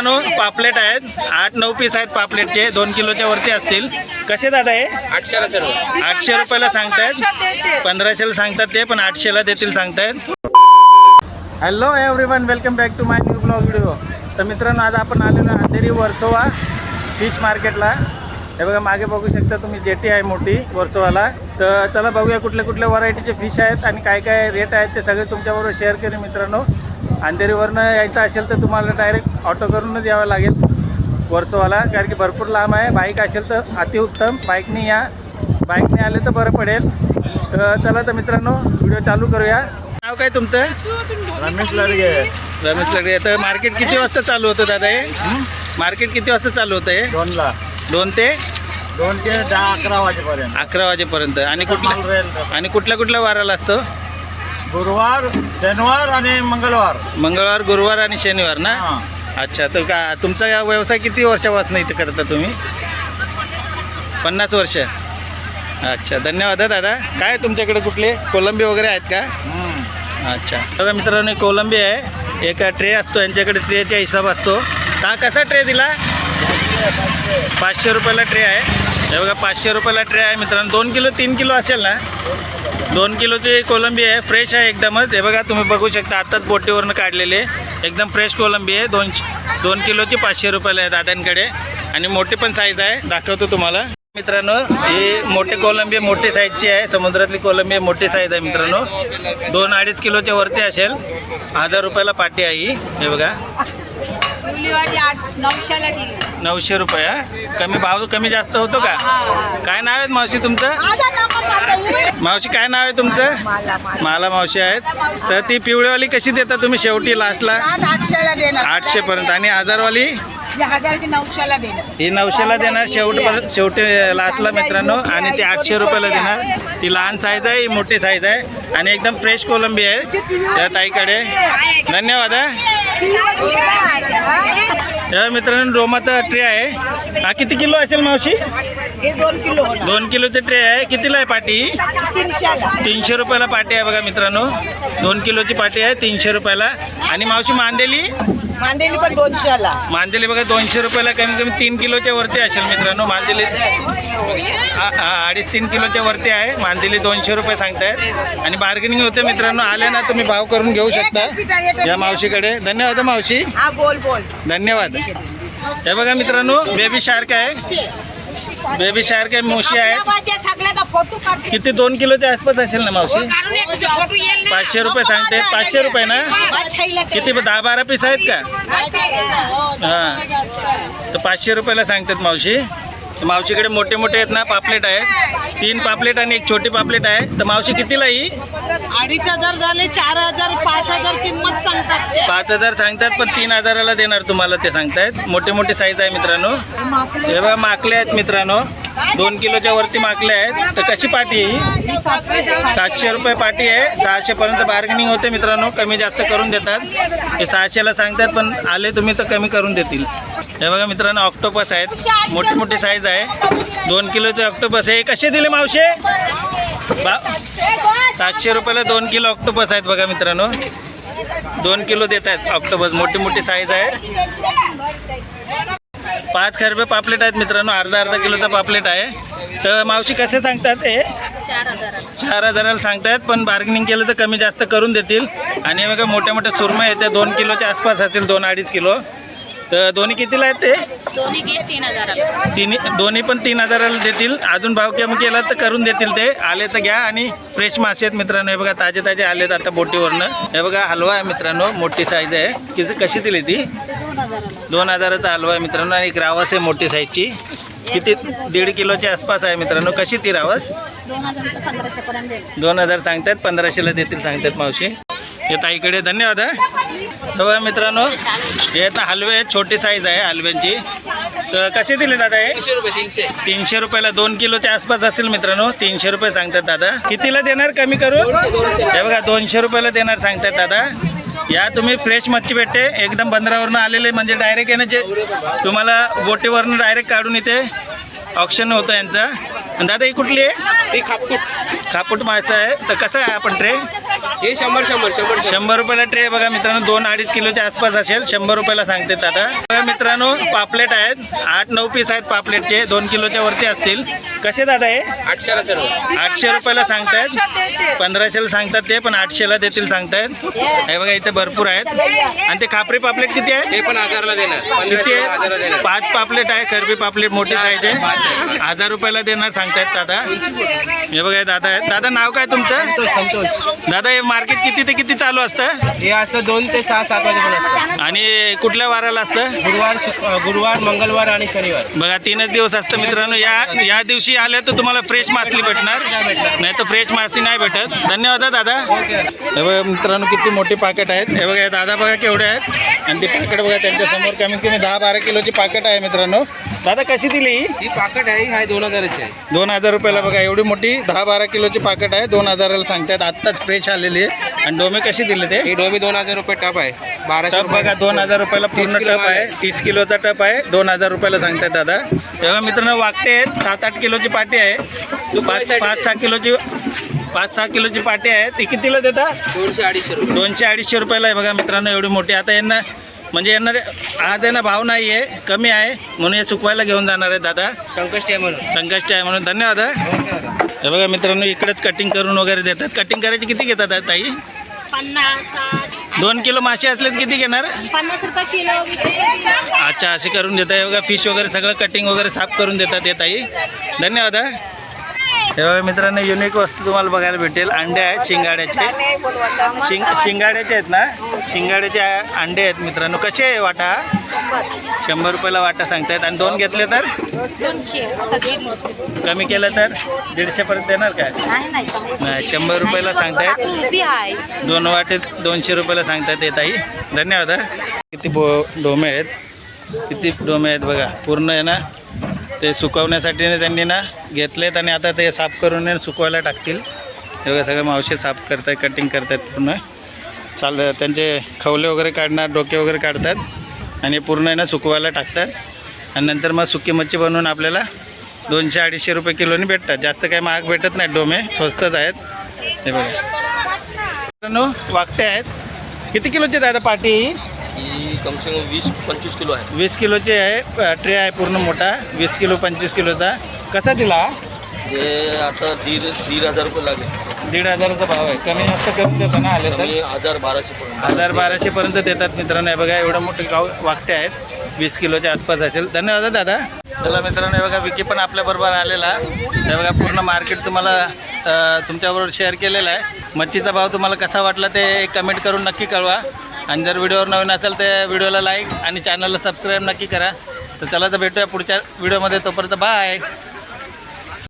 मित्रांनो पापलेट आहेत. आठ नऊ पीस आहेत पापलेटचे. दोन किलोच्या वरती असतील. कसे दादा हे? आठशेला सर्व. आठशे रुपयाला सांगतायत. पंधराशेला सांगतात ते पण आठशेला देतील सांगतायत. Hello everyone welcome back to my new blog video तर मित्रांनो आज आपण आलेलो आहे अंधेरी वर्सोवा फिश मार्केटला हे बघा मागे बघू शकता तुम्ही जेटी आहे मोठी वर्सोवाला. तर चला बघूया कुठल्या कुठल्या व्हरायटीचे फिश आहेत आणि काय काय रेट आहेत ते सगळे तुमच्याबरोबर शेअर करेन मित्रांनो. अंधेरीवरनं यायचं असेल तर तुम्हाला डायरेक्ट ऑटो करूनच यावं लागेल. वर्सोवाला कारण की भरपूर लांब आहे. बाईक असेल तर अतिउत्तम. बाईकने या. बाईकने आले तर बरं पडेल. तर चला तर मित्रांनो व्हिडिओ चालू करूया. नाव काय तुमचं? रमेश लडगे. रमेश लगडे तर मार्केट किती वाजता चालू होतं दादा हे? मार्केट किती वाजता चालू होतं हे? दोनला. दोन ते? दोन ते दहा अकरा वाजेपर्यंत. अकरा वाजेपर्यंत. आणि कुठल्या आणि कुठल्या कुठल्या वाराला असतो? गुरुवार शनिवार आणि मंगळवार. मंगळवार गुरुवार आणि शनिवार ना? हा. अच्छा तर का तुमचा या व्यवसाय किती वर्षापासून इथे करता तुम्ही? पन्नास वर्ष. अच्छा धन्यवाद हा दादा. काय तुमच्याकडे कुठले? कोलंबी वगैरे आहेत का? हम्म. अच्छा. बघा मित्रांनो कोलंबी आहे. एक ट्रे असतो यांच्याकडे ट्रेचा हिसाब असतो. का कसा ट्रे दिला? पाचशे रुपयाला ट्रे आहे. हे बघा पाचशे रुपयाला ट्रे आहे मित्रांनो. दोन किलो तीन किलो असेल ना? दोन किलोची कोलंबी आहे फ्रेश आहे एकदमच. हे बघा तुम्ही बघू शकता आत्ताच बोटीवरनं काढलेले एकदम फ्रेश कोलंबी आहे. दोन दोन किलोची पाचशे रुपयाला आहे दादांकडे. आणि मोठी पण साईज आहे. दाखवतो तुम्हाला. मित्रांनो ही मोठी कोलंबी मोठी साईजची आहे. समुद्रातली कोलंबी आहे, मोठी साईज आहे मित्रांनो. दोन अडीच किलोच्या वरती असेल. हजार रुपयाला पाटी आहे ही. हे बघा. नऊशे रुपये? कमी भाव कमी जास्त होतो का? काय नाव आहे मावशी तुमचं? मावशी काय नाव आहे तुमचं? माला मावशी आहेत. तर ती पिवळीवाली कशी देता तुम्ही शेवटी लास्टला आठशे पर्यंत आणि हजारवाली ही नऊशेला देणार शेवट शेवटी लास्टला मित्रांनो. आणि ती आठशे रुपयाला देणार. ती लहान साईज आहे ही मोठी साईज आहे. आणि एकदम फ्रेश कोलंबी आहे. त्या ताईकडे. धन्यवाद या मित्रांनो रोमाचा ट्रे आहे. हा किती किलो असेल मावशी? दोन किलो दोन किलोचे ट्रे आहे. कितीला आहे पाटी? तीनशे रुपयाला पाटी आहे बघा मित्रांनो. दोन किलोची पाटी आहे तीनशे रुपयाला. आणि मावशी मांदेली? मांदेली पण दोनशेला. मांदेली बघा दोनशे रुपयाला कमी कमी तीन किलोच्या वरती असेल मित्रांनो. मांदेली अडीच तीन किलोच्या वरती आहे. मांदेली दोनशे रुपये सांगतायत. आणि बार्गेनिंग होते मित्रांनो. आले ना तुम्ही भाव करून घेऊ शकता. या मावशीकडे. धन्यवाद हा मावशी. बोल बोल. धन्यवाद. हे बघा मित्रांनो बेबी शार्क आहे. बेबी शार्क आहे मोशी आहे किती दोन किलोच्या आसपास असेल ना मावशी? पाचशे रुपये सांगते पाचशे रुपये ना? किती दहा बारा पीस आहेत का? हां. तर पाचशे रुपयाला सांगतात मावशी. तर मावशीकडे मोठे मोठे आहेत ना पापलेट आहेत. तीन पापलेट आणि एक छोटी पापलेट आहे. तर मावशी कितीला ही? अडीच हजार झाले चार हजार पाच हजार किंमत सांगतात ते. पाच हजार सांगतात पण तीन हजाराला देणार तुम्हाला ते सांगतायत. मोठे मोठे साईज आहे मित्रांनो. हे बघा माकले आहेत मित्रांनो. दोन किलोच्या वरती माकले आहेत. तर कशी पाटी आहे ही? सातशे रुपये पाटी आहे. सहाशे पर्यंत बार्गेनिंग होते मित्रांनो. कमी जास्त करून देतात. हे सहाशेला सांगतात पण आले तुम्ही तर कमी करून देतील. हे बघा मित्रांनो ऑक्टोपस आहेत. मोठी मोठी साईज आहे. दोन किलोचे ऑक्टोपस आहे. कसे दिले मावशे? बा सातशे रुपयाला दोन किलो ऑक्टोपस आहेत बघा मित्रांनो. दोन किलो देत आहेत ऑक्टोपस मोठी मोठी साईज आहे. पाच खरबे पापलेट आहेत मित्रांनो. अर्धा अर्धा किलोचा पापलेट आहे. तर मावशी कसे सांगतात हे? चार हजाराला सांगतायत पण बार्गेनिंग केलं तर कमी जास्त करून देतील. आणि बघा मोठ्या मोठ्या सुरमई आहेत. दोन किलोच्या आसपास असतील दोन अडीच किलो. तर दोन्ही कितीला आहेत ते? दोन्ही घे तीन हजाराला. तिन्ही दोन्ही पण तीन हजाराला देतील. अजून भाव कमी केला तर करून देतील ते. आले तर घ्या. आणि फ्रेश मासे आहेत मित्रांनो. हे बघा ताजे ताजे आलेत आता बोटीवरनं. हे बघा हलवा आहे मित्रांनो. मोठी साईज आहे. किती कशी दिली ती? ते दोन हजाराला दोन हजाराचा हलवा आहे मित्रांनो. आणि एक रावस आहे मोठी साईजची किती दीड किलोच्या आसपास आहे मित्रांनो. कशी ती रावस? दोन हजार तर पंधराशे पर्यंत देईल. दोन हजार सांगतात पंधराशेला देतील सांगतात मावशी. हे ताईकडे धन्यवाद हा. तर बघा मित्रांनो हे आता हलवे आहेत छोटी साईज आहे हलव्यांची. तर कसे दिले दादा हे? तीनशे रुपये तीनशे. तीनशे रुपयाला दोन किलोच्या आसपास असतील मित्रांनो तीनशे रुपये सांगतात दादा. कितीला देणार कमी करून? हे बघा दोनशे रुपयाला देणार सांगतात दादा. या तुम्ही फ्रेश मच्छी भेटते. एकदम बंदरावरनं आलेले म्हणजे डायरेक्ट ना जे तुम्हाला बोटीवरनं डायरेक्ट काढून इथे ऑप्शन होतं यांचं. दादा ही कुठली आहे? ती खापकूट. खापूट मासा आहे तर कसं आहे आपण ट्रे हे शंभर शंभर शंभर शंभर. रुपयाला ट्रे बघा मित्रांनो दोन अडीच किलोच्या आसपास असेल शंभर रुपयाला सांगते दादा. बघा मित्रांनो पापलेट आहेत आठ नऊ पीस आहेत पापलेटचे दोन किलोच्या वरती असतील. कसे दादा हे? आठशेला सर्व. आठशे रुपयाला सांगतायत. पंधराशेला सांगतात ते पण आठशेला देतील सांगतायत. हे बघा इथे भरपूर आहेत. आणि ते खापरी पापलेट किती आहेत हे पण हजारला देणार. किती पंधराशे हजारला आहे देणार. पाच पापलेट आहे करबी पापलेट मोठी साईज आहे. हजार रुपयाला देणार सांगतायत दादा. हे बघा हे दादा आहेत. दादा नाव काय तुमचं? संतोष. दादा हे मार्केट किती ते किती चालू असतं? हे असं दोन ते सहा सात वाजेपर्यंत असतं. आणि कुठल्या वाराला असतं गुरुवार शुक- गुरुवार मंगळवार आणि शनिवार. बघा तीनच दिवस असतं मित्रांनो. या या दिवशी आले तर तुम्हाला फ्रेश मासली भेटणार. नाही तर फ्रेश मासली नाही भेटत. धन्यवाद हा दादा. हे बघा मित्रांनो किती मोठी पाकेट आहेत. हे बघा हे दादा बघा केवढे आहेत. आणि ती पाकेट बघा त्यांच्यासमोर. कमीत कमी दहा बारा किलोची पाकेट आहे मित्रांनो. दादा कशी दिली ही? ही पाकट आहे हा दोन हजाराची आहे. दोन हजार रुपयाला बघा एवढी मोठी दहा बारा किलोची पाकेट आहे. दोन हजाराला सांगतात आत्ताच फ्रेश आलेली आहे. आणि डोमे कशी दिले ते? ही डोमी दोन हजार रुपये टप आहे. बाराशे टप बघा दोन हजार रुपयाला पूर्ण 30 किलो टप माल आहे. आहे. तीस किलोचा टप आहे. दोन हजार रुपयाला सांगतात दादा. तेव्हा मित्रांनो वाकटे आहेत. सात आठ किलोची पाटी आहे. पाच पाच सहा किलोची पाच सहा किलोची पाटी आहे. ती कितीला देता? दोनशे अडीचशे रुपये. दोनशे अडीचशे रुपयाला आहे बघा मित्रांनो एवढी मोठी. आता यांना म्हणजे यांना रे- आज यांना भाव नाही आहे कमी आहे. म्हणून हे सुकवायला घेऊन जाणार आहे दादा. संकष्टी आहे म्हणून. संकष्टी आहे म्हणून. धन्यवाद हा. हे बघा मित्रांनो इकडेच कटिंग करून वगैरे देतात. कटिंग करायची किती घेतात ताई? पन्नास. साठ दोन किलो मासे असले तर किती घेणार? पन्नास रुपये किलो. अच्छा असे करून देतात हे बघा फिश वगैरे सगळं कटिंग वगैरे साफ करून देतात येत आई धन्यवाद हा. हे बघा मित्रांनो युनिक वस्तू तुम्हाला बघायला भेटेल. अंडे आहेत शिंगाड्याचे. शिंग शिंगाड्याचे आहेत ना? शिंगाड्याचे अंडे आहेत मित्रांनो. कसे आहे वाटा? शंभर रुपयाला वाटा सांगतायत. आणि दोन घेतले तर? कमी केलं तर? दीडशेपर्यंत देणार काय? नाही शंभर रुपयाला सांगतायत. दोन वाटे दोनशे रुपयाला सांगतात येत आई धन्यवाद. किती बो डोमे आहेत. किती डोमे आहेत बघा. पूर्ण आहे ना? ते सुकवण्यासाठी त्यांनी ना घेतलेत आणि आता ते साफ करून सुकवायला टाकतील. एवढं सगळं मावशी साफ करतात कटिंग करतात पूर्ण. चाल त्यांचे खवले वगैरे काढणार डोके वगैरे काढतात आणि पूर्ण आहे ना सुकवायला टाकतात. आणि नंतर मग सुकी मच्छी बनवून आपल्याला दोनशे अडीचशे रुपये किलोनी भेटतात. जास्त काही महाग भेटत नाहीत डोमे स्वस्तच आहेत. हे बघा. वाकटे आहेत. किती किलोचे दादा पाटी? ही? ही कम से कम वीस पंचवीस किलो आहे. वीस किलोची आहे ट्रे आहे पूर्ण मोठा. वीस किलो पंचवीस किलोचा. कसा दिला? ते आता दीड दीड हजार रुपये लागेल. दीड हजाराचा भाव आहे. कमी जास्त करून देतो ना आले तर? कमी हजार बाराशे पर्यंत. हजार बाराशे पर्यंत देतात मित्रांनो. हे बघा एवढं मोठे गाव वाकटे आहेत. वीस किलोच्या आसपास असेल. धन्यवाद दादा. चला मित्रांनो हे बघा विकी पण आपल्याबरोबर आलेला. हे बघा पूर्ण मार्केट तुम्हाला अ, तुमच्याबरोबर शेअर केलेलं आहे. मच्छीचा भाव तुम्हाला कसा वाटला ते कमेंट करून नक्की कळवा. आणि जर व्हिडिओवर नवीन असेल तर व्हिडिओला लाईक आणि चॅनलला सबस्क्राईब नक्की करा. तर चला तर भेटूया पुढच्या व्हिडिओमध्ये. तोपर्यंत बाय.